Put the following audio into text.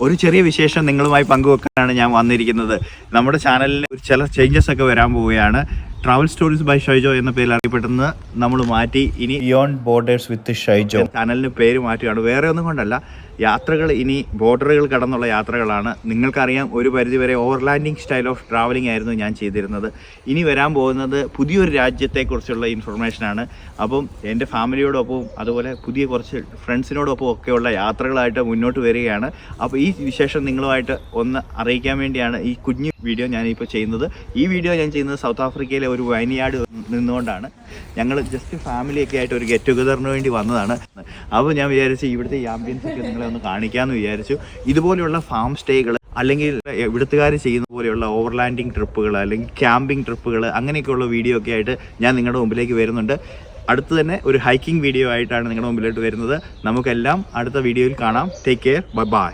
ഒരു ചെറിയ വിശേഷം നിങ്ങളുമായി പങ്കുവെക്കാനാണ് ഞാൻ വന്നിരിക്കുന്നത്. നമ്മുടെ ചാനലിൽ ചില ചേഞ്ചസ് ഒക്കെ വരാൻ പോവുകയാണ്. ട്രാവൽ സ്റ്റോറീസ് ബൈ ഷൈജോ എന്ന പേരിൽ അറിയപ്പെടുന്നത് നമ്മൾ മാറ്റി ഇനി ബിയോണ്ട് ബോർഡേഴ്സ് വിത്ത് ഷൈജോ ചാനലിന് പേര് മാറ്റുകയാണ്. വേറെ ഒന്നും കൊണ്ടല്ല. യാത്രകൾ ഇനി ബോർഡറുകൾ കടന്നുള്ള യാത്രകളാണ്. നിങ്ങൾക്കറിയാം ഒരു പരിധിവരെ ഓവർലാൻഡിങ് സ്റ്റൈൽ ഓഫ് ട്രാവലിംഗ് ആയിരുന്നു ഞാൻ ചെയ്തിരുന്നത്. ഇനി വരാൻ പോകുന്നത് പുതിയൊരു രാജ്യത്തെക്കുറിച്ചുള്ള ഇൻഫർമേഷനാണ് അപ്പം എന്റെ ഫാമിലിയോടൊപ്പവും അതുപോലെ പുതിയ കുറച്ച് ഫ്രണ്ട്സിനോടൊപ്പം ഒക്കെയുള്ള യാത്രകളായിട്ട് മുന്നോട്ട് വരികയാണ്. അപ്പോൾ ഈ വിശേഷം നിങ്ങളുമായിട്ട് ഒന്ന് അറിയിക്കാൻ വേണ്ടിയാണ് ഈ കുഞ്ഞു വീഡിയോ ഞാനിപ്പോൾ ചെയ്യുന്നത്. ഈ വീഡിയോ ഞാൻ ചെയ്യുന്നത് സൗത്ത് ആഫ്രിക്കയിലെ ഒരു വൈനിയാട് നിന്നുകൊണ്ടാണ്. ഞങ്ങൾ ജസ്റ്റ് ഫാമിലിയൊക്കെ ആയിട്ട് ഒരു ഗെറ്റ് ടുഗദറിന് വേണ്ടി വന്നതാണ്. അപ്പോൾ ഞാൻ വിചാരിച്ചു ഇവിടുത്തെ ആംബിയൻസ് ഒക്കെ നിങ്ങളെ ഒന്ന് കാണിക്കാമെന്ന് വിചാരിച്ചു. ഇതുപോലെയുള്ള ഫാം സ്റ്റേകൾ അല്ലെങ്കിൽ ഇവിടുത്തുകാർ ചെയ്യുന്ന പോലെയുള്ള ഓവർലാൻഡിങ് ട്രിപ്പുകൾ അല്ലെങ്കിൽ ക്യാമ്പിംഗ് ട്രിപ്പുകൾ അങ്ങനെയൊക്കെയുള്ള വീഡിയോ ഒക്കെ ആയിട്ട് ഞാൻ നിങ്ങളുടെ മുമ്പിലേക്ക് വരുന്നുണ്ട്. അടുത്ത് തന്നെ ഒരു ഹൈക്കിംഗ് വീഡിയോ ആയിട്ടാണ് നിങ്ങളുടെ മുമ്പിലോട്ട് വരുന്നത്. നമുക്കെല്ലാം അടുത്ത വീഡിയോയിൽ കാണാം. Take care bye bye